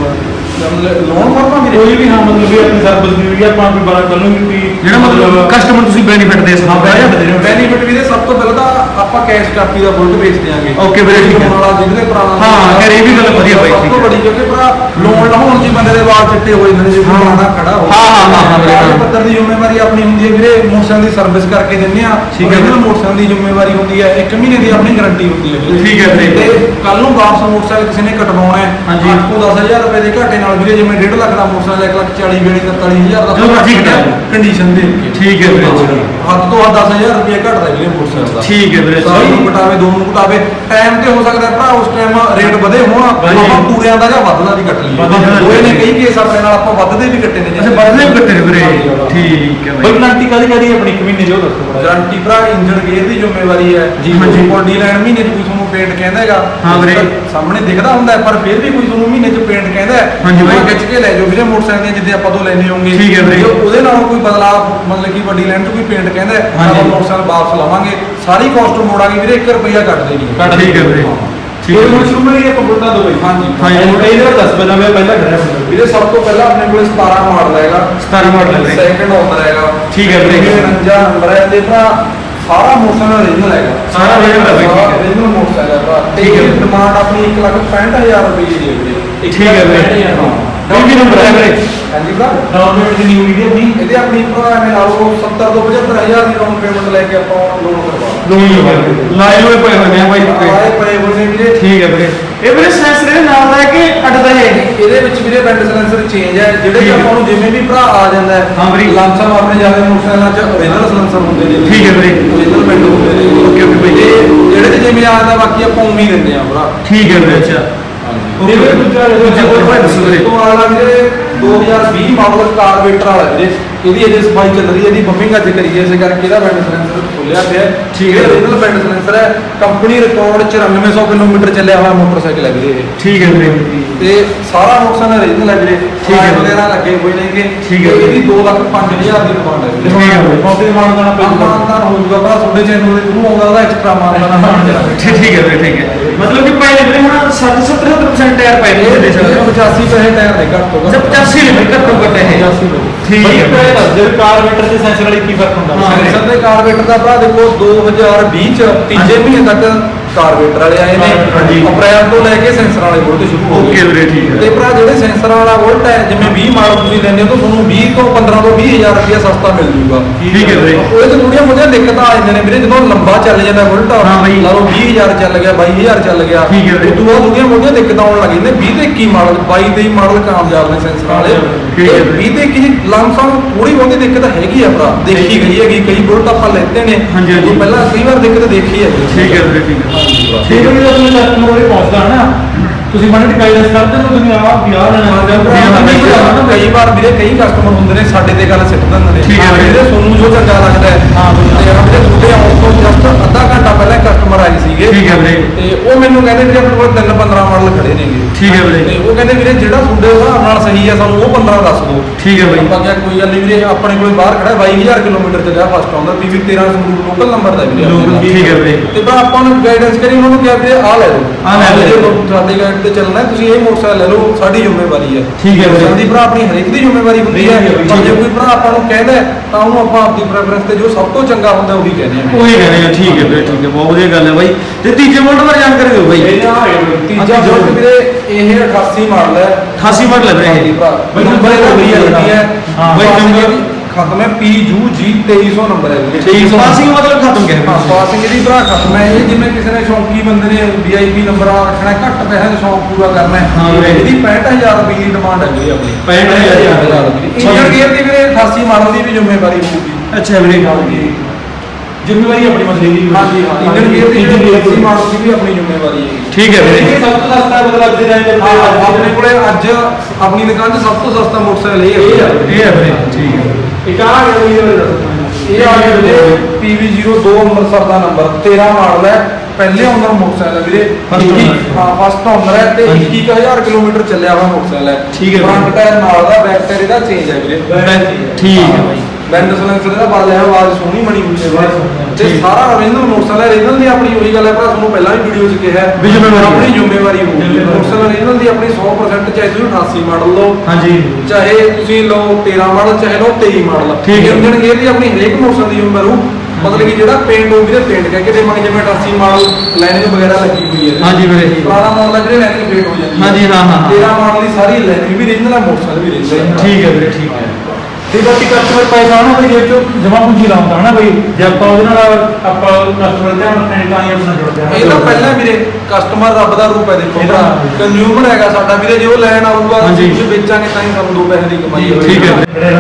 ਲੋਨ ਭਰਨਾ ਵੀਰੇ ਕੋਈ ਵੀ ਹਾਂ ਮਤਲਬ ਵੀ ਆਪਣੀ ਸਰਵਿਸ ਦੀ ਵੀ ਆਪਾਂ ਕੋਈ ਬਾਰਾ ਕੱਲ ਨੂੰ ਵੀ ਜਿਹੜਾ ਮਤਲਬ ਕਸਟਮਰ ਤੁਸੀਂ ਬੈਨੀਫਿਟ ਦੇ ਸਕਦੇ ਹੋ ਬੈਨੀਫਿਟ ਵੀਰੇ ਸਭ ਤੋਂ ਪਹਿਲਾਂ ਤਾਂ ਆਪਾਂ ਕੈਸ਼ ਕਾਪੀ ਦਾ ਬੁਲਟ ਵੇਚ ਦਿਆਂਗੇ Okay ਵੀਰੇ, ਠੀਕ ਹੈ। ਵਾਲਾ ਜਿਹਦੇ ਪੁਰਾਣਾ ਹਾਂ, ਯਾਰ ਇਹ ਵੀ ਗੱਲ ਵਧੀਆ ਬਾਈ, ਸਭ ਤੋਂ। ਬੜੀ ਕਿਉਂਕਿ ਭਰਾ ਲੋਨ ਲਾਉਣ ਜੀ ਬੰਦੇ ਦੇ ਵਾਲ ਚਿੱਟੇ ਹੋ ਜਾਂਦੇ ਨੇ ਜੇ। ਪੁਰਾਣਾ ਖੜਾ ਹੋ ਹਾਂ, ਹਾਂ, ਹਾਂ, ਹਾਂ ਵੀਰੇ, ਹਾਂ। ਕਾਗਜ਼ ਪੱਤਰ ਦੀ ਜ਼ਿੰਮੇਵਾਰੀ ਆਪਣੀ ਹੁੰਦੀ ਹੈ ਵੀਰੇ ਮੋਟਰਸਾਈਕਲ ਦੀ ਸਰਵਿਸ ਕਰਕੇ ਦਿੰਦੇ ਆ ਠੀਕ ਹੈ original। ਮੋਟਰਸਾਈਕਲ ਦੀ ਜ਼ਿੰਮੇਵਾਰੀ ਹੁੰਦੀ ਹੈ 1 ਮਹੀਨੇ ਦੀ ਆਪਣੀ ਗਾਰੰਟੀ ਹੁੰਦੀ ਹੈ ਵੀਰੇ। ਠੀਕ ਹੈ ਵੀਰੇ। ਤੇ ਕੱਲ ਨੂੰ ਵਾਪਸ ਮੋਟਰਸਾਈਕਲ ਕਿਸੇ ਨੇ ਕਟਵਾਉਣਾ ਹੈ ਹਾਂਜੀ। 8 ਤੋਂ 10000 ਰੁਪਏ ਦੇ ਘਾਟੇ ਨਾਲ ਵੀਰੇ ਜਿਵੇਂ 1.5 ਲੱਖ ਦਾ ਮੋਟਰਸਾਈਕਲ 1 ਲੱਖ 40 ਵੇਲੇ 43000 ਦਾ ਜੋ ਮਰਜ਼ੀ ਕਟਾ ਲਓ। ਕੰਡੀਸ਼ਨ ਦੇ ਕੇ ਠੀਕ ਹੈ ਵੀਰੇ। ਹੱਦ ਤੋਂ ਹੱਦ 10000 ਰੁਪਏ ਘਟਦਾ ਵੀਰੇ ਮੋਟਰਸਾਈਕਲ ਦਾ ਠੀਕ ਹੈ ਵੀਰੇ ਸਾਲ ਨੂੰ ਘਟਾਵੇ ਦੋ ਨੂੰ ਘਟਾਵੇ ਟਾਈਮ ਤੇ ਹੋ ਸਕਦਾ ਭਰਾ ਉਸ ਟਾਈਮ ਰੇਟ ਵਧੇ ਹੋਣ ਹਾਂਜੀ। ਆਪਾਂ ਪੂਰਿਆਂ ਦਾ ਜਾਂ ਵੱਧਦਾ ਦੀ ਕੱਟ ਦੀ ਹੋਏ ਨੇ ਕੱਟ ਕਈ ਕੇਸ ਆਪਣੇ ਨਾਲ ਆਪਾਂ ਵੱਧਦੇ ਵੀ ਕੱਟੇ ਨੇ ਅੱਛਾ ਬਦਲੇ ਕੱਟੇ ਨੇ ਵੀਰੇ। ਹਾਂਜੀ, ਹਾਂ। ਠੀਕ ਹੈ ਬਈ ਬਾਈ। ਗਾਰੰਟੀ ਕਾਦੀ ਕਾਦੀ ਆਪਣੀ? ਇੱਕ ਮਹੀਨੇ ਦੀ ਉਹ ਦੱਸੋ ਬੜਾ ਗਾਰੰਟੀ ਭਰਾ ਇੰਜਨ ਗੇਅਰ ਦੀ ਜ਼ਿੰਮੇਵਾਰੀ ਹੈ। ਜੀ, ਹਾਂਜੀ। ਬੋਡੀ ਲਾਈਨ ਮਹੀਨੇ ਚ ਕੋਈ ਤੁਹਾਨੂੰ ਪੇਂਟ ਕਹਿੰਦਾ ਹੈਗਾ। ਹਾਂ ਵੀਰੇ। ਸਾਹਮਣੇ ਦਿਖਦਾ ਹੁੰਦਾ ਹੈ, ਪਰ ਫਿਰ ਵੀ ਕੋਈ ਤੁਹਾਨੂੰ ਮਹੀਨੇ ਚ ਪੇਂਟ ਕਹਿੰਦਾ ਹੈ। ਹਾਂਜੀ ਉਹ ਬਾਈ। ਖਿੱਚ ਕੇ ਲੈ ਜਾਓ ਵੀਰੇ ਮੋਟਰਸਾਈਕਲ ਦੀਆਂ ਜਿੱਦੇ ਆਪਾਂ ਤੋਂ ਲੈਣੇ ਹੋਣਗੇ ਠੀਕ ਹੈ ਵੀਰੇ। ਜੇ ਉਹਦੇ ਨਾਲ ਕੋਈ ਬਦਲਾਅ ਮਤਲਬ ਕਿ ਵੱਡੀ ਲਾਈਨ ਚ ਕੋਈ ਪੇਂਟ ਕਹਿੰਦਾ। ਆਪਾਂ ਮੋਟਰਸਾਈਕਲ ਵਾਪਸ ਲਵਾਂਗੇ। ਸਾਰੀ ਕਾਸਟ ਮੋੜਾਂਗੇ ਵੀਰੇ 1 ਰੁਪਿਆ ਕੱਟ ਦੇਣੀ ਹੈ ਠੀਕ ਹੈ ਵੀਰੇ। ਠੀਕ ਇਹ ਹੁਣ ਵੀਰੇ। ਸ਼ੁਰੂ ਕਰੀਏ ਆਪਾਂ ਬੁਲਟਾਂ ਤੋਂ ਬਈ ਹਾਂਜੀ ਹਾਂਜੀ। ਇਹਦੇ ਨਾਲ ਦੱਸ ਪਹਿਲਾਂ ਮੈਂ ਪਹਿਲਾਂ ਖੜਾ ਹੁੰਦਾ ਵੀਰੇ ਸਭ ਤੋਂ ਪਹਿਲਾਂ ਆਪਣੇ ਕੋਲ 17 ਮਾਡਲ ਹੈਗਾ 17 ਮਾਡਲ ਹੈ ਵੀਰੇ ਸੈਕੰਡ ਓਨਰ ਹੈਗਾ ਠੀਕ ਹੈ ਵੀਰੇ। 49 ਨੰਬਰ ਹੈ ਤੇ ਭਰਾ ਸਾਰਾ ਮੋਟਰਸਾਈਕਲ original ਹੈਗਾ ਸਾਰਾ original ਹੈ ਬਾਈ, ਠੀਕ ਹੈ। original ਮੋਟਰਸਾਈਕਲ ਹੈ ਭਰਾ ਠੀਕ ਹੈ। ਤੇ ਡਿਮਾਂਡ ਆਪਣੀ 1 ਲੱਖ 65000 ਰੁਪਏ ਦੀ ਹੈ ਵੀਰੇ ਠੀਕ ਹੈ ਵੀਰੇ। ਲੱਖ ਪੈਂਹਠ ਹਜ਼ਾਰ, ਹਾਂ। ਕੋਈ ਵੀ ਨੰਬਰ ਹੈ ਵੀਰੇ ਹਾਂਜੀ ਭਰਾ। ਡਾਊਨਲੋਡ ਦੀ ਨਿਊ ਵੀਡੀਓ ਆਪਣੀ ਇਹਦੇ ਆਪਣੀ ਭਰਾ ਐਵੇਂ ਲਾ ਲਓ 70 ਤੋਂ 75000 ਦੀ ਡਾਊਨ ਪੇਮੈਂਟ ਲੈ ਕੇ ਆਪਾਂ ਲੋਨ ਕਰਵਾ ਲੋਨ ਲਗਾ ਲਾਈਵ ਹੋਏ ਪਏ ਹੋਏ ਨੇ ਬਾਈ ਆਏ ਪਏ ਹੋਏ ਨੇ ਵੀਰੇ। ਠੀਕ ਹੈ ਵੀਰੇ। ਇਹ ਵੀਰੇ ਸੈਂਸਰ ਦੇ ਨਾਲ ਲੈ ਕੇ ਅੱਡਦਾ ਹੈ ਇਹਦੇ ਵਿੱਚ ਵੀਰੇ ਬੈਂਡ ਸਲੈਂਸਰ ਚੇਂਜ ਹੈ ਜਿਹੜੇ ਕਿ ਹੈ। ਆਪਾਂ ਨੂੰ ਜਿਵੇਂ ਵੀ ਭਰਾ ਆ ਜਾਂਦਾ ਹੈ ਹਾਂ ਵੀਰੇ। ਲਾਂਸਾ ਆਪਣੇ ਜ਼ਿਆਦਾ ਮੋਟਰਸਾਈਕਲਾਂ 'ਚ origignal ਸਲੈਂਸਰ ਹੁੰਦੇ ਨੇ। ਠੀਕ ਹੈ ਵੀਰੇ। origignal ਬੈਂਡ ਹੁੰਦੇ ਨੇ। ਓਕੇ, ਓਕੇ ਜਿਹੜੇ ਜਿਵੇਂ ਆ ਜਾਂਦਾ ਬਾਕੀ ਆਪਾਂ ਉਵੇਂ ਹੀ ਦਿੰਦੇ ਆ ਭਰਾ। ਠੀਕ ਹੈ ਵੀਰੇ ਅੱਛਾ। ਵੀਰੇ ਦੂਜਾ ਦੂਜਾ ਕੋਈ ਭਾਈ ਦੱਸੋ ਵੀਰੇ ਤੋਂ ਵਾਲਾ ਵੀਰੇ 2020 ਮਾਡਲ ਕਾਰਬੇਟਰ ਵਾਲਾ ਵੀਰੇ ਇਹਦੀ ਅਜੇ ਸਫ਼ਾਈ ਚੱਲ ਰਹੀ ਹੈ ਇਹਦੀ ਬੰਮਿੰਗ ਅੱਜ ਕਰੀਏ ਇਸੇ ਕਰਕੇ ਇਹਦਾ ਬੈਂਡ ਸਲੈਂਸਰ ਖੋਲਿਆ ਪਿਆ ਹੈ। ਠੀਕ ਹੈ। ਇਹ origignal ਬੈਂਡ ਸਲੈਂਸਰ ਹੈ ਕੰਪਨੀ ਰਿਕਾਰਡ 9400 ਕਿਲੋਮੀਟਰ ਚੱਲਿਆ ਹੋਇਆ ਮੋਟਰਸਾਈਕਲ ਹੈ ਵੀਰੇ ਇਹ। ਠੀਕ ਹੈ ਵੀਰੇ। ਤੇ ਸਾਰਾ ਨੁਕਸਾਨ origignal ਹੈ ਵੀਰੇ। ਠੀਕ ਹੈ। ਵਗੈਰਾ ਲੱਗੇ ਹੋਏ ਨੇਗੇ। ਠੀਕ ਹੈ। ਇਹਦੀ 2 ਲੱਖ 5000 ਦੀ ਡਿਮਾਂਡ ਹੈ ਠੀਕ ਹੈ ਵੀਰੇ। ਮੌਕੇ ਮਾਨ ਦਾ ਨਾ ਮਾਨਦਾਨ ਹੋ। ਜੂਗਾ ਭਰਾ ਤੁਹਾਡੇ ਚੈਨਲ ਦੇ ਥਰੂ ਆਉਂਦਾ ਉਹਦਾ ਐਕਸਟਰਾ ਜਾਣਾ ਠੀਕ ਠੀਕ ਹੈ ਵੀਰੇ ਠੀਕ ਹੈ। ਮਤਲਬ ਕਿ ਭਾਈ ਵੀਰੇ ਹੁਣ 60 70 70% ਟਾਇਰ ਪਏ ਨੇ ਦੇ ਸਕਦੇ 85 ਪੈਸੇ ਟਾਇਰ ਦੇ ਘੱਟ ਤੋਂ ਅੱਛਾ 85 ਨੇ ਘੱਟੋ ਘੱਟ ਇਹ। ਠੀਕ ਬਈ ਹੈ ਇਹ ਵੀਰੇ। ਦੱਸ ਦੇ ਕਾਰਬੇਟਰ ਤੇ ਸੈਂਸਰ ਵਾਲੀ ਕੀ ਫ਼ਰਕ ਹੁੰਦਾ? ਹਾਂ। ਸੈਂਸਰ ਦੇ ਕਾਰਬੇਟਰ ਦਾ ਭਰਾ ਦੇਖੋ 2020 ਚ ਤੀਜੇ ਮਹੀਨੇ ਤੱਕ ਕਾਰਬੇਟਰ ਵਾਲੇ ਆਏ ਨੇ। ਹਾਂਜੀ। ਅਪ੍ਰੈਲ ਤੋਂ ਲੈ ਕੇ ਸੈਂਸਰ ਵਾਲੇ ਬੋਲਟ ਸ਼ੁਰੂ ਹੋ ਵੀਰੇ ਠੀਕ ਹੈ। ਤੇ ਭਰਾ ਜਿਹੜੇ ਸੈਂਸਰ ਵਾਲਾ ਬੋਲਟ ਹੈ ਜਿਵੇਂ 20 ਮਾਡਲ ਤੁਸੀਂ ਲੈਂਦੇ ਹੋ ਤਾਂ ਤੁਹਾਨੂੰ 20 ਤੋਂ 15 ਤੋਂ 20000 ਰੁਪਏ ਸਸਤਾ ਮਿਲ ਜੂਗਾ। ਠੀਕ ਹੈ ਵੀਰੇ। ਉਹਦੇ ਤੇ ਥੋੜੀਆਂ ਬਹੁਤੀਆਂ ਦਿੱਕਤਾਂ ਆ ਜਾਂਦੀਆਂ ਨੇ ਵੀਰੇ ਜਦੋਂ ਲੰਬਾ ਚੱਲ ਜਾਂਦਾ ਬੁਲਟ ਹਾਂ ਬਈ। ਲਾ ਲਓ 20000 ਚੱਲ ਗਿਆ 22000 ਚੱਲ ਗਿਆ। ਠੀਕ ਹੈ ਵੀਰੇ। ਤੋਂ ਬਾਅਦ ਥੋੜੀਆਂ ਬਹੁਤੀਆਂ ਦਿੱਕਤਾਂ ਆਉਣ ਲੱਗ ਜਾਂਦੀਆਂ 20 ਤੇ 21 ਮਾਡਲ 22 23 ਮਾਡਲ ਕਾਮਯਾਬ ਨੇ ਸੈਂਸਰ ਵਾਲੇ। ਠੀਕ ਹੈ ਤੇ ਵੀਰੇ। 20 ਤੇ 21 ਲਮਸਮ ਥੋੜੀ ਬਹੁਤੀ ਦਿੱਕਤ ਹੈਗੀ ਆ ਭਰਾ। ਦੇਖੀ ਗਈ ਹੈਗੀ ਕਈ ਬੁਲਟ ਆਪਾਂ ਲੈਤੇ ਨੇ। ਹਾਂਜੀ, ਹਾਂਜੀ। ਉਹ ਪਹਿਲਾਂ ਕਈ ਵਾਰ ਦਿੱਕਤ ਦੇਖੀ ਹੈ ਠੀਕ ਹੈ ਵੀਰੇ ਠੀਕ ਹੈ। ਠੀਕ ਹੈ। ਜਦੋਂ ਆਪਣੇ ਕਸਟਮਰ ਉਹਦੇ ਪਹੁੰਚਦਾ ਹੈ ਨਾ ਤੁਸੀਂ ਮਾੜੀ ਗਾਈਡੈਂਸ ਕਰਦੇ ਹੋ ਤੁਸੀਂ ਆਹ ਵੀ ਆਹ ਲੈਣਾ ਹੈ। ਕਈ ਵਾਰ ਵੀਰੇ ਕਈ ਕਸਟਮਰ ਹੁੰਦੇ ਨੇ ਸਾਡੇ ਤੇ ਗੱਲ ਸਿੱਟ ਦਿੰਦੇ ਨੇ। ਵੀਰੇ। ਤੁਹਾਨੂੰ ਜੋ ਚੰਗਾ ਲੱਗਦਾ ਹੈ। ਹਾਂ ਵੀਰੇ। ਤੁਹਾਡੇ ਆਉਣ ਤੋਂ ਜਸਟ ਅੱਧਾ ਘੰਟਾ ਪਹਿਲਾਂ ਸੀਗੇ ਠੀਕ ਹੈ ਵੀਰੇ। ਤੇ ਉਹ ਮੈਨੂੰ ਕਹਿੰਦੇ ਵੀਰੇ ਆਪਣੇ ਕੋਲ 3 15 ਮਾਡਲ ਖੜੇ ਨੇਗੇ ਠੀਕ ਹੈ ਵੀਰੇ। ਤੇ ਉਹ ਕਹਿੰਦੇ ਵੀਰੇ ਜਿਹੜਾ ਤੁਹਾਡੇ ਹਿਸਾਬ ਨਾਲ ਸਹੀ ਹੈ ਸਾਨੂੰ ਉਹ 15 ਦੱਸ ਦਿਓ ਠੀਕ ਹੈ ਬਾਈ। ਆਪਾਂ ਕਿਹਾ ਕੋਈ ਗੱਲ ਨਹੀਂ ਵੀਰੇ ਆਪਣੇ ਕੋਲ ਬਾਹਰ ਖੜਾ 22000 ਕਿਲੋਮੀਟਰ ਚੱਲਿਆ ਫਸਟ ਆਉਂਦਾ ਪੀਵੀ 13 ਸੰਗਰੂਰ ਲੋਕਲ ਨੰਬਰ ਦਾ ਵੀਰੇ ਆਪਣੇ ਲੋਕਲ, ਨਾਲ। ਠੀਕ ਹੈ ਵੀਰੇ। ਤੇ ਬਾ ਆਪਾਂ ਨੂੰ ਗਾਈਡੈਂਸ ਕਰੀ ਉਹਨਾਂ ਨੂੰ ਕਿਹਾ ਵੀਰੇ ਆਹ ਲੈ ਲਓ ਆਹ ਲੈ ਲਓ। ਜੇ ਤੁਹਾਡੇ ਗਾਈਡ ਤੇ ਚੱਲਣਾ ਹੈ, ਤੁਸੀਂ ਇਹ ਮੋਟਰਸਾਈਕਲ ਲੈ ਲਓ ਸਾਡੀ ਜ਼ਿੰਮੇਵਾਰੀ ਹੈ ਠੀਕ ਹੈ ਵੀਰੇ। ਸਾਡੀ ਭਰਾ ਆਪਣੀ ਹਰੇਕ ਦੀ ਜ਼ਿੰਮੇਵਾਰੀ ਹੁੰਦੀ ਹੈ ਠੀਕ ਹੈ ਵੀਰੇ। ਪਰ ਜੇ ਕੋਈ ਭਰਾ ਆਪਾਂ ਨੂੰ ਕਹਿੰਦਾ ਹੈ, ਤਾਂ ਉਹਨੂੰ ਆਪਾਂ ਆਪਣੀ ਪ੍ਰੈਫਰੈਂਸ ਤੇ ਜੋ ਸਭ ਤੋਂ ਚੰਗਾ ਹੁੰਦਾ ਉਹੀ ਕਹਿੰਦੇ ਆ ਉਹੀ ਕਹਿੰਦੇ ਆ ਠੀਕ ਹੈ ਵੀਰੇ ਠੀਕ ਹੈ ਬਹੁਤ ਵਧੀਆ ਗੱਲ ਹੈ ਬਾਈ ਤੇ ਤੀਜੇ ਮਾਡਲ ਬਾਰੇ ਜਾਣਕਾਰੀ ਦਿਓ ਬਾਈ। ਤੀਜਾ ਬੁਲਟ ਵੀਰੇ ਇਹ 88 ਮਾਡਲ ਹੈ 88 ਮਾਡਲ ਹੈ ਵੀਰੇ ਹਾਂਜੀ ਇਹ ਭਰਾ। ਬਾਈ ਇਹਦਾ ਹੈ ਹਾਂ ਬਾਈ ਨੰਬਰ ਨੰਬਰ ਖਤਮ ਹੈ PUG 2300 ਨੰਬਰ ਹੈ ਵੀਰੇ। ਠੀਕ ਪਾਸਿੰਗ ਮਤਲਬ ਖਤਮ ਹਾਂ ਪਾਸਿੰਗ ਦੀ ਭਰਾ ਖਤਮ ਹੈ। ਇਹ ਜਿਵੇਂ ਕਿਸੇ ਨੇ ਸ਼ੌਂਕੀ ਬੰਦੇ ਨੇ ਵੀਆਈਪੀ ਨੰਬਰ ਆ ਰੱਖਣਾ ਹੈ, ਘੱਟ ਪੈਸੇ ਦਾ ਸ਼ੌਂਕ ਪੂਰਾ ਕਰਨਾ ਹੈ। ਇਹਦੀ 65000 ਰੁਪਏ ਦੀ ਡਿਮਾਂਡ ਹੈ ਵੀਰੇ ਆਪਣੀ। 65,000 ਰੁਪਏ ਇੰਜਨ ਗੇਅਰ ਦੀ। ਵੀਰੇ 88 ਮਾਡਲ ਦੀ ਵੀ ਜ਼ਿੰਮੇਵਾਰੀ ਹੋਊਗੀ। ਅੱਛਾ ਵੀਰੇ। ਜ਼ਿੰਮੇਵਾਰੀ ਆਪਣੀ ਮਸਲੇ ਦੀ ਹਾਂਜੀ ਹਾਂ ਇੰਜਨ ਗੇਅਰ ਦੀ ਜਿਹੜੀ 88 ਮਾਡਲ ਦੀ ਵੀ ਆਪਣੀ ਜ਼ਿੰਮੇਵਾਰੀ ਹੈ ਠੀਕ ਹੈ ਵੀਰੇ। ਇਹ ਸਭ ਤੋਂ ਸਸਤਾ ਮਤਲਬ ਅੱਜ ਦੇ ਟਾਈਮ ਤੇ ਆਪਣੇ ਕੋਲੇ ਅੱਜ ਆਪਣੀ ਦੁਕਾਨ 'ਚ ਸਭ ਤੋਂ ਸਸਤਾ ਮੋਟਰਸਾਈਕਲ ਇਹ ਹੈ। ਇਹ ਹੈ ਵੀਰੇ ਠੀਕ ਹੈ। ਇੱਕ ਆ ਗਿਆ ਵੀ ਇਹ ਆ ਗਿਆ ਵੀਰੇ PV02 ਅੰਮ੍ਰਿਤਸਰ ਦਾ ਨੰਬਰ 13 ਮਾਡਲ ਹੈ ਪਹਿਲੇ ਓਨਰ ਮੋਟਰਸਾਈਕਲ ਹੈ ਵੀਰੇ। ਹਾਂ ਫਸਟ ਓਨਰ ਹੈ ਤੇ ਹਾਂਜੀ। 21000 ਕਿਲੋਮੀਟਰ ਚੱਲਿਆ ਹੋਇਆ ਮੋਟਰਸਾਈਕਲ ਹੈ। ਠੀਕ ਹੈ ਫਰੰਟ ਵੀਰੇ। ਟਾਇਰ ਨਾਲ ਦਾ ਬੈਕ ਟਾਇਰ ਇਹਦਾ ਚੇਂਜ ਹੈ ਵੀਰੇ। ਠੀਕ ਹੈ ਬਾਈ। ਬੈਂਡ ਸਲੈਂਸਰ ਦਾ ਬਦਲਿਆ ਹੋਇਆ ਆਵਾਜ਼ ਸੋਹਣੀ ਬਣੀ ਹੋਈ ਹੈ। ਤੇ। ਸਾਰਾ ਓਰੀਜਨਲ ਮੋਟਰਸਾਈਕਲ ਹੈ ਓਰੀਜਨਲ ਦੀ ਆਪਣੀ ਉਹੀ ਗੱਲ ਹੈ ਭਰਾ ਤੁਹਾਨੂੰ ਪਹਿਲਾਂ ਵੀ ਵੀਡੀਓ 'ਚ ਕਿਹਾ ਹੈ ਵੀ ਜ਼ਿੰਮੇਵਾਰੀ ਹੈ। ਆਪਣੀ ਜ਼ਿੰਮੇਵਾਰੀ ਜ਼ਿੰਮੇਵਾਰੀ। ਮੋਟਰਸਾਈਕਲ ਓਰੀਜਨਲ ਦੀ ਆਪਣੀ 100% ਚਾਹੇ ਤੁਸੀਂ 88 ਮਾਡਲ ਲਓ ਹਾਂਜੀ ਚਾਹੇ ਤੁਸੀਂ ਲਓ 13 ਮਾਡਲ ਚਾਹੇ ਲਓ 23 ਮਾਡਲ ਠੀਕ ਹੈ। ਇੰਜਨ ਗੇਅਰ ਦੀ ਆਪਣੀ ਹਰੇਕ ਮੋਟਰਸਾਈਕਲ ਦੀ ਜ਼ਿੰਮੇਵਾਰੀ ਹੋਊ ਮਤਲਬ ਕਿ ਜਿਹੜਾ ਪੇਂਟ ਹੋਊ ਵੀਰੇ ਪੇਂਟ ਕਹਿ ਕੇ ਜਿਵੇਂ 88 ਮਾਡਲ ਲਾਈਨਿੰਗ ਵਗੈਰਾ ਲੱਗੀ ਹੋਈ ਹੈ ਹਾਂਜੀ ਵੀਰੇ ਪੁਰਾਣਾ ਮਾਡਲ ਹੈ ਜਿਹੜੇ ਲਾਈਨਿੰਗ ਫੇਟ ਹੋ ਜਾਂਦੀ ਹੈ ਹਾਂਜੀ, ਹਾਂ, ਹਾਂ, ਹਾਂ। 13 ਮਾਡਲ ਦੀ ਸਾਰੀ ਲਾਈਨਿੰਗ ਵੀ ਰੀਜਨਲ ਹੈ ਮੋਟਰਸਾਈਕਲ ਵੀ ਰੀਜਨਲ ਹੈ ਠੀਕ ਹੈ ਵੀਰੇ ਠੀਕ ਹੈ ਤੇ ਬਾਕੀ ਕਸਟਮਰ ਪੈਸਾ ਨਾ ਬਈ ਜੇ ਚੋ ਜਮਾ ਪੂੰਜੀ ਲਾਉਂਦਾ ਹਨਾ ਬਈ ਜੇ ਆਪਾਂ ਉਹਦੇ ਨਾਲ ਆਪਾਂ ਕਸਟਮਰ ਧਿਆਨ ਰੱਖਣੇ ਤਾਂ ਹੀ ਆਪਣਾ ਜੁੜਦੇ ਹਾਂ ਇਹ ਤਾਂ ਪਹਿਲਾਂ ਵੀਰੇ ਕਸਟਮਰ ਰੱਬ ਦਾ ਰੂਪ ਹੈ ਦੇਖੋ ਕੰਜ਼ਿਊਮਰ ਹੈਗਾ ਸਾਡਾ ਵੀਰੇ ਜੇ ਉਹ ਲੈਣ ਆਊਗਾ। ਕੁਝ ਵੇਚਾਂਗੇ ਤਾਂ ਹੀ ਸਾਨੂੰ ਦੋ ਪੈਸੇ ਦੀ ਕਮਾਈ ਹੋਵੇਗੀ ਠੀਕ ਹੈ ਵੀਰੇ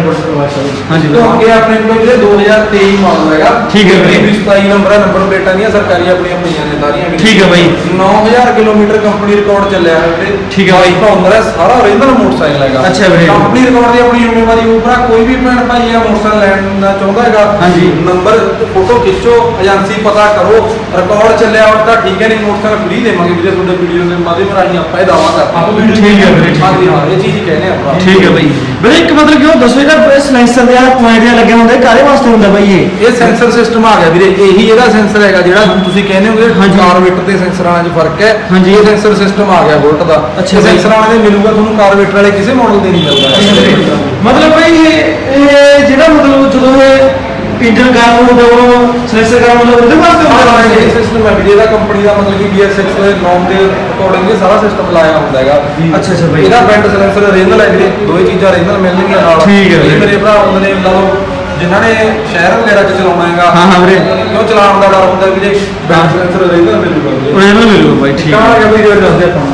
ਹਾਂਜੀ ਤੋਂ। ਅੱਗੇ ਆਪਣੇ ਕੋਲ ਵੀਰੇ 2023 ਮਾਡਲ ਹੈਗਾ ਠੀਕ ਹੈ ਵੀਰੇ। 27 ਨੰਬਰ ਹੈ ਨੰਬਰ ਪਲੇਟਾਂ ਦੀਆਂ ਸਰਕਾਰੀ ਆਪਣੀਆਂ ਪਈਆਂ ਨੇ ਸਾਰੀਆਂ ਵੀਰੇ। ਠੀਕ ਹੈ ਬਾਈ। 9000 ਕਿਲੋਮੀਟਰ ਕੰਪਨੀ ਰਿਕਾਰਡ ਚੱਲਿਆ ਹੈ ਵੀਰੇ ਠੀਕ ਹੈ ਬਾਈ। ਬਾਈ ਅੰਦਰ ਹੈ ਸਾਰਾ ਓਰੀਜਨਲ ਮੋਟਰਸਾਈਕਲ ਹੈਗਾ ਅੱਛਾ ਵੀਰੇ। ਕੰਪਨੀ ਰਿਕਾਰਡ ਦੀ ਆਪਣੀ ਜ਼ਿੰਮੇਵਾਰੀ ਉਪਰ ਕੋਈ ਵੀ ਭੈਣ ਭਾਈ ਆ ਮੋਟਰਸਾਈਕਲ ਲੈਣ ਦਾ ਚਾਹੁੰਦਾ ਹੈਗਾ ਹਾਂਜੀ। ਨੰਬਰ ਫੋਟੋ ਖਿੱਚੋ ਏਜੰਸੀ ਪਤਾ ਕਰੋ ਰਿਕਾਰਡ ਚੱਲਿਆ ਹੋਇਆ ਤਾਂ ਠੀਕ ਹੈ ਨਹੀਂ ਮੋਟਰਸਾਈਕਲ ਫ੍ਰੀ ਦੇਵਾਂਗੇ ਵੀਰੇ ਤੁਹਾਡੇ ਵੀਡੀਓ ਦੇ ਮਾਧਿਅਮ ਰਾਹੀਂ ਆਪਾਂ ਇਹ ਦਾਵਾ ਕਰਦੇ ਆਪਾਂ video ਠੀਕ ਹੈ ਵੀਰੇ, ਠੀਕ ਹੈ। ਹਾਂਜੀ ਹਾਂ ਇਹ ਚੀਜ਼ ਹੀ ਕਹਿੰਦੇ ਆਪਾਂ ਠੀਕ ਹੈ ਬਾਈ ਵੀਰੇ ਇੱਕ ਮਤਲਬ ਕਿ ਉਹ ਦੱਸੋ ਜਿਹੜਾ ਸਲਾਈਸਰ ਦੇ ਆ ਪੁਆਇੰਟ ਜਿਹਾ ਲੱਗਿਆ ਹੁੰਦਾ ਇਹ ਕਾਹਦੇ ਵਾਸਤੇ ਹੁੰਦਾ ਬਾਈ ਇਹ ਇਹ ਸੈਂਸਰ ਸਿਸਟਮ ਆ ਗਿਆ ਵੀਰੇ ਇਹੀ ਇਹਦਾ ਸੈਂਸਰ ਹੈਗਾ ਜਿਹੜਾ ਤੁਸੀਂ ਕਹਿੰਦੇ ਹੋ ਹਾਂਜੀ। ਕਿ ਕਾਰਬੇਟਰ ਤੇ ਸੈਂਸਰਾਂ 'ਚ ਫ਼ਰਕ ਹੈ ਹਾਂਜੀ। ਇਹ ਸੈਂਸਰ ਸਿਸਟਮ ਆ ਗਿਆ ਬੁਲਟ ਦਾ ਅੱਛਾ ਜੀ। ਸੈਂਸਰਾਂ ਵਾਲੇ ਮਿਲੂਗਾ ਤੁਹਾਨੂੰ ਕਾਰਬੇਟਰ ਵਾਲੇ ਕਿਸੇ ਮਾਡਲ ਦੇ ਨਹੀਂ ਮਿਲਦਾ ਮਤਲਬ ਇਹ ਜਿਹੜਾ ਮਤਲਬ ਜਦੋਂ ਇਹ ਇੰਜਨ ਗਰਮ ਹੁੰਦਾ ਉਹ ਸਲੈਸਰ ਗਰਮ ਹੁੰਦਾ ਉਹਦੇ ਵਾਸਤੇ ਹੁੰਦਾ ਹਾਂ ਹੈ? ਇਹ ਸਿਸਟਮ ਹੈ ਵੀਰੇ ਦਾ ਕੰਪਨੀ ਦਾ ਮਤਲਬ ਕਿ BS6 ਦੇ ਨਾਮ ਦੇ ਅਕੋਰਡਿੰਗ ਇਹ ਸਾਰਾ ਸਿਸਟਮ ਲਾਇਆ ਹੁੰਦਾ ਹੈਗਾ। ਅੱਛਾ ਅੱਛਾ ਬਾਈ। ਇਹਦਾ ਬੈਂਡ ਸਲੈਂਸਰ ਓਰੀਜਨਲ ਹੈ ਵੀਰੇ। ਦੋਵੇਂ ਚੀਜ਼ਾਂ ਓਰੀਜਨਲ ਮਿਲਣਗੀਆਂ ਨਾਲ। ਠੀਕ ਹੈ। ਇਹ ਮੇਰੇ ਭਰਾ ਹੁੰਦੇ ਨੇ ਲਾ ਲਓ ਜਿਨ੍ਹਾਂ ਨੇ ਸ਼ਹਿਰ ਵਗੈਰਾ 'ਚ ਚਲਾਉਣਾ ਹੈਗਾ। ਹਾਂ, ਹਾਂ ਵੀਰੇ। ਕਿਉਂ ਚਲਾਉਣ ਦਾ ਡਰ ਹੁੰਦਾ ਵੀਰੇ? ਬੈਂਡ ਸਲੈਂਸਰ ਓਰੀਜਨਲ ਮਿਲੂਗਾ ਵੀਰੇ। ਓਰੀਜਨਲ ਮਿਲੂਗਾ ਬਾਈ ਠੀਕ ਕਹਾਂ ਹੈ ਗਿਆ ਵੀਰੇ ਦੱਸਦੇ ਆਪਾਂ।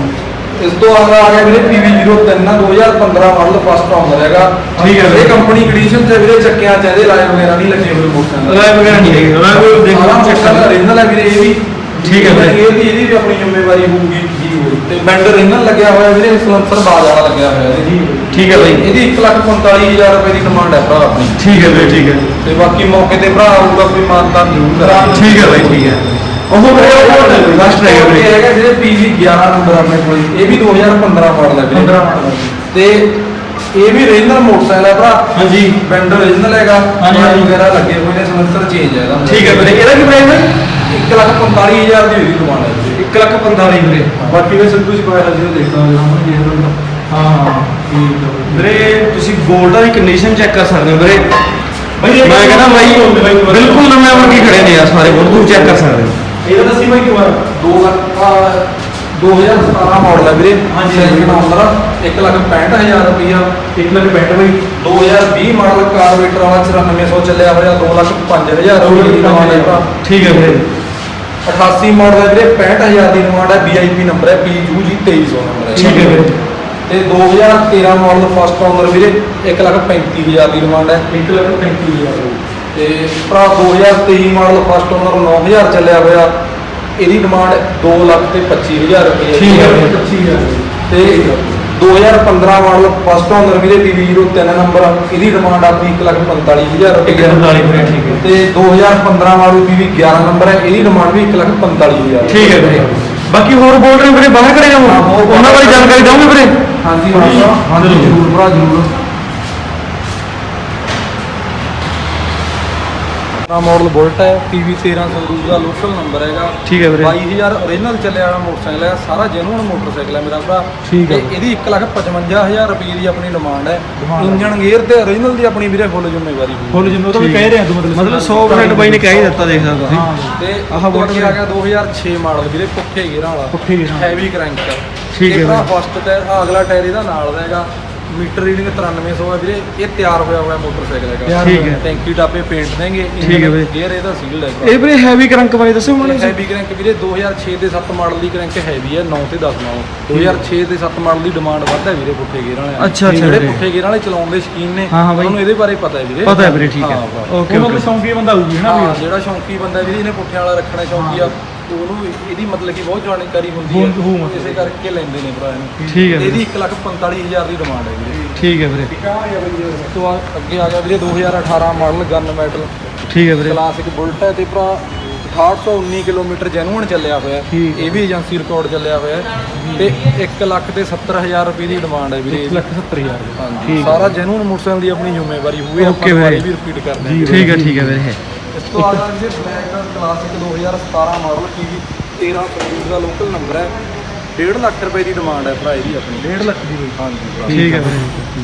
ਇਸ ਤੋਂ ਅਗਲਾ ਆ ਗਿਆ ਵੀਰੇ PV03 2015 ਮਾਡਲ ਫਸਟ ਆਉਂਦਾ ਹੈਗਾ ਠੀਕ ਹੈ। ਇਹ ਕੰਪਨੀ ਕੰਡੀਸ਼ਨ ਤੇ ਵੀਰੇ ਚੱਕਿਆਂ ਚ ਇਹਦੇ ਵਗੈਰਾ ਨਹੀਂ ਲੱਗੇ ਹੋਏ ਮੋਟਰਸਾਈਕਲ ਰਾਇ ਵਗੈਰਾ ਨਹੀਂ ਹੈਗੀ। ਰਾਇ ਵਗੈਰਾ ਦੇਖੋ ਸਾਰਾ ਚੈੱਕ ਮੋਟਰਸਾਈਕਲ ਕਰ original ਹੈ ਵੀਰੇ ਇਹ ਵੀ। ਠੀਕ ਹੈ ਵੀਰੇ। ਇਹ ਦੀ ਇਹਦੀ ਵੀ ਆਪਣੀ ਜ਼ਿੰਮੇਵਾਰੀ ਹੋਊਗੀ ਤੇ ਬੈਂਡ original ਲੱਗਿਆ ਹੋਇਆ ਵੀਰੇ ਸਲੰਸਰ ਬਾਜ ਵਾਲਾ ਲੱਗਿਆ ਹੋਇਆ ਇਹਦੇ ਠੀਕ ਹੈ ਬਾਈ ਇਹਦੀ 145000 ਰੁਪਏ ਦੀ ਡਿਮਾਂਡ ਹੈ ਭਰਾ ਆਪਣੀ। ਠੀਕ ਹੈ ਵੀਰੇ ਠੀਕ ਹੈ। ਤੇ ਬਾਕੀ ਮੌਕੇ ਤੇ ਭਰਾ ਆਊਗਾ ਕੋਈ ਮਾਨਤਾ ਜ਼ਰੂਰ ਕਰਾਂਗੇ। ਠੀਕ ਹੈ ਬਾਈ ਠੀਕ ਹੈ। ਉਹ ਵੀਰੇ ਉਹ ਲਾਸਟ ਰਹਿ ਗਿਆ ਇਹ ਵੀਰੇ ਹੈਗਾ ਜਿਹੜੇ PV 11 ਨੰਬਰ ਆਪਣੇ ਕੋਲ ਇਹ ਵੀ 2015 ਮਾਡਲ ਹੈ ਵੀਰੇ। 15 ਮਾਡਲ। ਤੇ ਇਹ ਵੀ original ਮੋਟਰਸਾਈਕਲ ਹੈ ਭਰਾ। ਹਾਂਜੀ। ਬੈਂਡ original ਹੈਗਾ ਹਾਂਜੀ, ਹਾਂਜੀ। ਵਗੈਰਾ ਲੱਗੇ ਹੋਏ ਨੇ ਸਲੰਸਰ ਚੇਂਜ ਹੈ ਇਹਦਾ। ਠੀਕ ਹੈ ਵੀਰੇ ਇਹਦਾ ਕੀ ਪ੍ਰਾਈਸ ਹੈ? 145000 ਦੀ ਹੋਈ ਡਿਮਾਂਡ ਹੈ ਵੀਰੇ 1 ਲੱਖ 45 ਵੀਰੇ। ਬਾਕੀ ਵੀ ਸਿੱਧੂ ਜੀ ਪਾਇਆ ਜੀ ਉਹ ਦੇਖ ਸਕਦੇ ਹੋ ਸਾਹਮਣੇ ਦੇਖ ਲਓ। ਹਾਂ ਠੀਕ ਹੈ ਵੀਰੇ। ਤੁਸੀਂ ਗੋਲਡ ਦੀ ਕੰਡੀਸ਼ਨ ਚੈੱਕ ਕਰ ਸਕਦੇ ਹੋ ਵੀਰੇ। ਮੈਂ ਕਹਿੰਦਾ ਬਾਈ ਬਿਲਕੁਲ ਨਵੇਂ ਵਰਗੀ ਖੜੇ ਨੇ ਆ ਸਾਰੇ ਗੋਲਡ ਤੁਸੀਂ ਚੈੱਕ ਕਰ ਸਕਦੇ ਹੋ। ਇਹਦਾ ਦੱਸੀ ਬਾਈ ਕਿਉਂ ਆ? ਦੋ ਆਹ 2017 ਮਾਡਲ ਹੈ ਵੀਰੇ। ਹਾਂਜੀ। ਸੈਕਿੰਡ ਆਉਂਦਾ 1 ਲੱਖ 65000 ਰੁਪਇਆ 1 ਲੱਖ 65 ਬਾਈ। 2020 ਮਾਡਲ ਕਾਰਬੇਟਰ ਵਾਲਾ 9400 ਚੱਲਿਆ ਹੋਇਆ। 2 ਲੱਖ 5000 ਰੁਪਏ ਦੀ ਡਿਮਾਂਡ ਹੈ ਭਰਾ ਠੀਕ ਹੈ ਵੀਰੇ। 88 ਮਾਡਲ ਹੈ ਵੀਰੇ। 65000 ਦੀ ਡਿਮਾਂਡ ਹੈ VIP ਨੰਬਰ ਹੈ PUG 2300 ਨੰਬਰ ਹੈ ਠੀਕ ਹੈ ਵੀਰੇ। ਤੇ 2013 ਮਾਡਲ ਫਸਟ ਓਨਰ ਵੀਰੇ। 1 ਲੱਖ 35000 ਦੀ ਡਿਮਾਂਡ ਹੈ 1 ਲੱਖ 35000 ਤੇ ਭਰਾ 2023 ਮਾਡਲ ਫਸਟ ਓਨਰ 9000 ਚੱਲਿਆ ਹੋਇਆ। ਇਹਦੀ ਡਿਮਾਂਡ 2 ਲੱਖ ਤੇ 25000 ਰੁਪਏ ਠੀਕ ਹੈ ਵੀਰੇ। 25000 ਤੇ 2015 ਮਾਡਲ ਫਸਟ ਓਨਰ ਵੀਰੇ PV03 ਨੰਬਰ ਇਹਦੀ ਡਿਮਾਂਡ ਆਪਦੀ 1 ਲੱਖ 45000 ਰੁਪਏ 145 ਵੀਰੇ, ਠੀਕ ਹੈ। ਤੇ 2015 ਮਾਡਲ PV11 ਨੰਬਰ ਹੈ ਇਹਦੀ ਡਿਮਾਂਡ ਵੀ 1 ਲੱਖ 45000 ਠੀਕ ਹੈ ਵੀਰੇ। ਬਾਕੀ ਹੋਰ ਬੋਲ ਰਹੇ ਵੀਰੇ ਬਾਹਰ ਕਰੇ ਹੋਰ ਉਹਨਾਂ ਬਾਰੇ ਜਾਣਕਾਰੀ ਦਵਾਂਗੇ ਵੀਰੇ? ਹਾਂਜੀ ਹਾਂਜੀ। ਜ਼ਰੂਰ ਭਰਾ ਜ਼ਰੂਰ। ਆ ਮਾਡਲ ਬੁਲਟ ਹੈ PV13 ਸੰਗਰੂਰ ਦਾ ਲੋਕਲ ਨੰਬਰ ਹੈਗਾ। ਠੀਕ ਹੈ ਵੀਰੇ। 22000 ਓਰੀਜਨਲ ਚੱਲਿਆ ਵਾਲਾ ਮੋਟਰਸਾਈਕਲ ਹੈ ਸਾਰਾ ਜੈਨੂਨ ਮੋਟਰਸਾਈਕਲ ਹੈ ਮੇਰਾ ਭਰਾ। ਠੀਕ ਹੈ। ਤੇ ਇਹਦੀ 155000 ਰੁਪਏ ਦੀ ਆਪਣੀ ਡਿਮਾਂਡ ਹੈ। ਇੰਜਨ ਗੇਅਰ ਤੇ ਓਰੀਜਨਲ ਦੀ ਆਪਣੀ ਵੀਰੇ ਫੁੱਲ ਜ਼ਿੰਮੇਵਾਰੀ ਫੁੱਲ ਜਿੰਨੋ ਤਾਂ ਵੀ ਕਹਿ ਰਹੇ ਆ ਤੂੰ ਮਤਲਬ ਮਤਲਬ 100% ਬਾਈ ਨੇ ਕਹਿ ਹੀ ਦਿੱਤਾ ਦੇਖ ਸਕਦਾ ਹਾਂ। ਤੇ ਆਹ model ਆ ਗਿਆ 2006 ਮਾਡਲ ਵੀਰੇ ਪੁੱਠੇ ਗੇਅਰਾਂ ਵਾਲਾ। ਪੁੱਠੇ ਗੇਅਰਾਂ। ਹੈਵੀ ਕ੍ਰੈਂਕ ਠੀਕ ਹੈ ਇਹਦਾ ਫਸਟ ਟਾਇਰ ਅਗਲਾ ਟਾਇਰ ਇਹਦਾ ਨਾਲ ਦਾ ਹੈਗਾ। ਮੀਟਰ ਰੀਡਿੰਗ 9300 ਹੈ ਵੀਰੇ ਇਹ ਤਿਆਰ ਹੋਇਆ ਹੋਇਆ ਮੋਟਰਸਾਈਕਲ ਹੈਗਾ ਠੀਕ ਹੈ। ਟੈਂਕੀ ਟਾਪੇ ਪੇਂਟ ਦੇਂਗੇ ਠੀਕ ਹੈ ਵੀਰੇ। ਗੇਅਰ ਇਹਦਾ ਸੀਲਡ ਹੈ ਇਹ ਵੀਰੇ ਹੈਵੀ ਕਰੰਕ ਬਾਰੇ ਦੱਸੋ ਮੈਨੂੰ ਹੈਵੀ ਕ੍ਰੈਂਕ ਵੀਰੇ 2006 ਦੇ 7 ਮਾਡਲ ਦੀ ਕ੍ਰੈਂਕ ਹੈਵੀ ਹੈ 9 ਤੇ 10 ਨਾਲੋਂ 2006 ਦੇ 7 ਮਾਡਲ ਦੀ ਡਿਮਾਂਡ ਵੱਧ ਹੈ ਵੀਰੇ ਪੁੱਠੇ ਗੇਅਰ ਵਾਲਿਆਂ ਦੀ। ਅੱਛਾ, ਅੱਛਾ ਜਿਹੜੇ ਵੀਰੇ। ਪੁੱਠੇ ਗੇਅਰ ਵਾਲੇ ਚਲਾਉਣ ਦੇ ਸ਼ੌਕੀਨ ਨੇ ਹਾਂ, ਹਾਂ ਬਾਈ। ਉਹਨੂੰ ਇਹਦੇ ਬਾਰੇ ਪਤਾ ਹੈ ਵੀਰੇ ਪਤਾ ਹੈ ਵੀਰੇ ਠੀਕ ਹੈ ਹਾਂ, ਬਸ। ਓਕੇ ਉਹ ਓਕੇ ਮਤਲਬ ਸ਼ੌਂਕੀ ਬੰਦਾ ਹੋਊਗੀ ਹਨਾ ਹਾਂ ਵੀ ਜਿਹੜਾ ਸ਼ੌਂਕੀ ਬੰਦਾ ਵੀਰੇ ਇਹਨੇ ਪੁੱਠਿਆਂ ਵਾਲਾ ਰੱਖਣਾ ਸ਼ੌਂਕੀ ਆ ਉਹਨੂੰ ਇਹਦੀ ਮਤਲਬ ਕਿ ਬਹੁਤ ਜਾਣਕਾਰੀ ਹੁੰਦੀ ਹੋਊ- ਹੈ। ਹੋਊ ਮਤਲਬ। ਇਸੇ ਕਰਕੇ ਲੈਂਦੇ ਨੇ ਭਰਾ ਇਹਨੂੰ। ਠੀਕ ਹੈ ਵੀਰੇ। ਇਹਦੀ 1,45,000 ਦੀ ਡਿਮਾਂਡ ਹੈ ਵੀਰੇ। ਠੀਕ ਹੈ ਵੀਰੇ। ਇਸ ਤੋਂ ਬਾਅਦ ਅੱਗੇ ਆ ਗਿਆ ਵੀਰੇ 2018 ਮਾਡਲ ਗਨ ਮੈਟਲ ਠੀਕ ਹੈ ਵੀਰੇ। ਕਲਾਸਿਕ ਬੁਲਟ ਹੈ ਤੇ ਭਰਾ 6819 ਕਿਲੋਮੀਟਰ ਜੈਨੂਨ ਚੱਲਿਆ ਹੋਇਆ ਹੈ। ਠੀਕ। ਇਹ ਵੀ ਏਜੰਸੀ ਰਿਕਾਰਡ ਚੱਲਿਆ ਹੋਇਆ ਹੈ। ਤੇ 1 ਲੱਖ ਤੇ 70000 ਰੁਪਏ ਦੀ ਡਿਮਾਂਡ ਹੈ ਵੀਰੇ 1 ਇਹਦੀ। ਲੱਖ 70000 ਹਾਂਜੀ। ਠੀਕ ਸਾਰਾ ਜੈਨੂਨ ਮੋਟਰਸਾਈਕਲ ਦੀ ਆਪਣੀ ਜ਼ਿੰਮੇਵਾਰੀ Okay ਵੀਰੇ। ਵੀ ਰਿਪੀਟ ਕਰਦੇ ਹਾਂ। ਜੀ ਠੀਕ ਹੈ ਠੀਕ ਹੈ ਵੀਰੇ। ਇਸ ਤੋਂ ਆ ਗਿਆ ਵੀਰੇ black classic 2017 model PV 13 service ਦਾ ਲੋਕਲ ਨੰਬਰ ਹੈ। 1.5 ਲੱਖ ਰੁਪਏ ਦੀ ਡਿਮਾਂਡ ਹੈ ਭਰਾ ਇਹਦੀ ਆਪਣੀ। 1.5 ਲੱਖ ਦੀ ਹਾਂਜੀ। ਠੀਕ ਹੈ ਵੀਰੇ।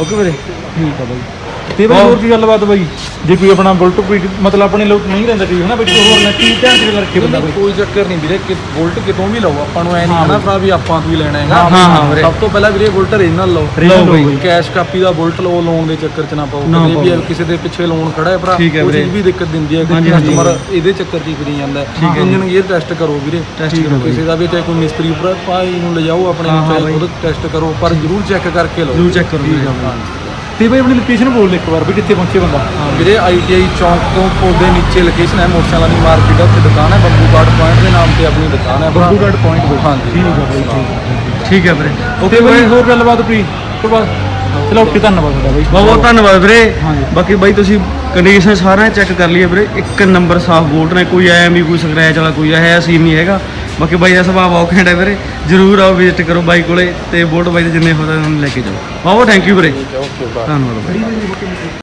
ਓਕੇ ਵੀਰੇ। ਠੀਕ ਆ ਬਾਈ। ਤੇ ਬਾਈ ਹੋਰ ਕੀ ਗੱਲਬਾਤ ਬਾਈ ਜੇ ਕੋਈ ਆਪਣਾ ਬੁਲਟ ਕੋਈ ਮਤਲਬ ਆਪਣੇ ਲੋਕ ਨਹੀਂ ਰਹਿੰਦਾ ਕੋਈ ਹਨਾ ਬਈ ਕੋਈ ਹੋਰ ਨਾ ਕੀ ਧਿਆਨ ਚ ਰੱਖੇ ਬੰਦਾ ਬਾਈ ਕੋਈ ਚੱਕਰ ਨਹੀਂ ਵੀਰੇ ਕਿ ਬੁਲਟ ਕਿਤੋਂ ਵੀ ਲਓ ਆਪਾਂ ਨੂੰ ਐ ਨਹੀਂ ਹਾਂ ਕਹਣਾ ਬਈ। ਭਰਾ ਵੀ ਆਪਾਂ ਤੋਂ ਹੀ ਲੈਣਾ ਹੈਗਾ ਹਾਂ, ਹਾਂ ਵੀਰੇ। ਸਭ ਤੋਂ ਪਹਿਲਾਂ ਵੀਰੇ ਬੁਲਟ ਰੀਜਨਲ ਲਓ ਲਓ ਬਈ। ਕੈਸ਼ ਕਾਪੀ ਦਾ ਬੁਲਟ ਲਓ ਲੋਨ ਦੇ ਚੱਕਰ ਚ ਨਾ ਪਾਓ ਕਦੇ ਵੀ। ਕਿਸੇ ਦੇ ਪਿੱਛੇ ਲੋਨ ਖੜਾ ਹੈ ਭਰਾ ਉਹ। ਚੀਜ਼ ਵੀ ਦਿੱਕਤ ਦਿੰਦੀ ਹੈ ਹਾਂਜੀ। ਕਸਟਮਰ ਇਹਦੇ ਚੱਕਰ ਚ ਫਰੀ ਜਾਂਦਾ। ਇੰਜਨ ਗੇਅਰ ਟੈਸਟ ਕਰੋ ਵੀਰੇ Test ਕਰੋ। ਕਿਸੇ ਦਾ ਵੀ ਚਾਹੇ ਕੋਈ ਮਿਸਤਰੀ ਭਰਾ ਭਾਈ ਨੂੰ ਲਿਜਾਓ ਆਪਣੇ ਨੂੰ ਚਾਹੇ। ਉਹਦਾ ਟੈਸਟ ਕਰੋ ਪਰ ਜ਼ਰੂਰ ਚੈੱਕ ਕਰਕੇ ਲਓ ਜ਼ਰੂਰ ਚੈੱਕ ਕਰੋ। ਤੇ ਬਾਈ ਆਪਣੀ ਲੋਕੇਸ਼ਨ ਬੋਲ ਦੇ ਇੱਕ ਵਾਰ ਵੀ ਕਿੱਥੇ ਪਹੁੰਚੇ ਬੰਦਾ। ਵੀਰੇ ਆਈਟੀਆਈ ਚੌਂਕ ਤੋਂ ਉਹਦੇ ਨੀਚੇ ਲੋਕੇਸ਼ਨ ਹੈ ਮੋਟਰਸਾਈਕਲਾਂ ਦੀ ਮਾਰਕੀਟ ਹੈ ਉੱਥੇ ਦੁਕਾਨ ਹੈ ਬੰਬੂ ਕਾਰਡ ਪੁਆਇੰਟ ਦੇ ਨਾਮ ਤੇ ਆਪਣੀ ਦੁਕਾਨ ਹੈ। ਬੰਬੂ ਗਾਰਡ ਪੁਆਇੰਟ ਬਈ। ਹਾਂਜੀ। ਠੀਕ ਆ ਬਾਈ ਠੀਕ ਠੀਕ ਹੈ ਵੀਰੇ। ਓਕੇ ਬਾਈ ਹੋਰ ਗੱਲਬਾਤ ਕੋਈ? ਤੋਂ ਬਾਅਦ ਚਲੋ ਓਕੇ ਧੰਨਵਾਦ ਤੁਹਾਡਾ ਬਾਈ। ਬਹੁਤ ਬਹੁਤ ਧੰਨਵਾਦ ਵੀਰੇ। ਹਾਂਜੀ। ਬਾਕੀ ਬਾਈ ਤੁਸੀਂ ਕੰਡੀਸ਼ਨ ਸਾਰਾ ਚੈੱਕ ਕਰ ਲਈਏ ਵੀਰੇ। ਇੱਕ ਨੰਬਰ ਸਾਫ਼ ਬੋਲਟ ਨੇ ਕੋਈ ਐ ਵੀ ਕੋਈ ਸਕ੍ਰੈਚ ਵਾਲਾ ਕੋਈ ਹੈ ਸੀਨ ਨਹੀਂ ਹੈਗਾ। ਬਾਕੀ ਬਾਈ ਦਾ ਸੁਭਾਅ ਬਹੁਤ ਘੈਂਟ ਹੈ ਵੀਰੇ। ਜਰੂਰ ਆਓ ਵਿਜ਼ਿਟ ਕਰੋ ਬਾਈ ਕੋਲੇ ਤੇ ਬੋਲਟ ਬਾਈ ਦੇ ਜਿੰਨੇ ਹੋ ਤੁਹਾਨੂੰ ਲੈ ਕੇ ਜਾਓ। ਬਹੁਤ ਥੈਂਕ ਯੂ ਵੀਰੇ। ਧੰਨਵਾਦ ਬਾਈ।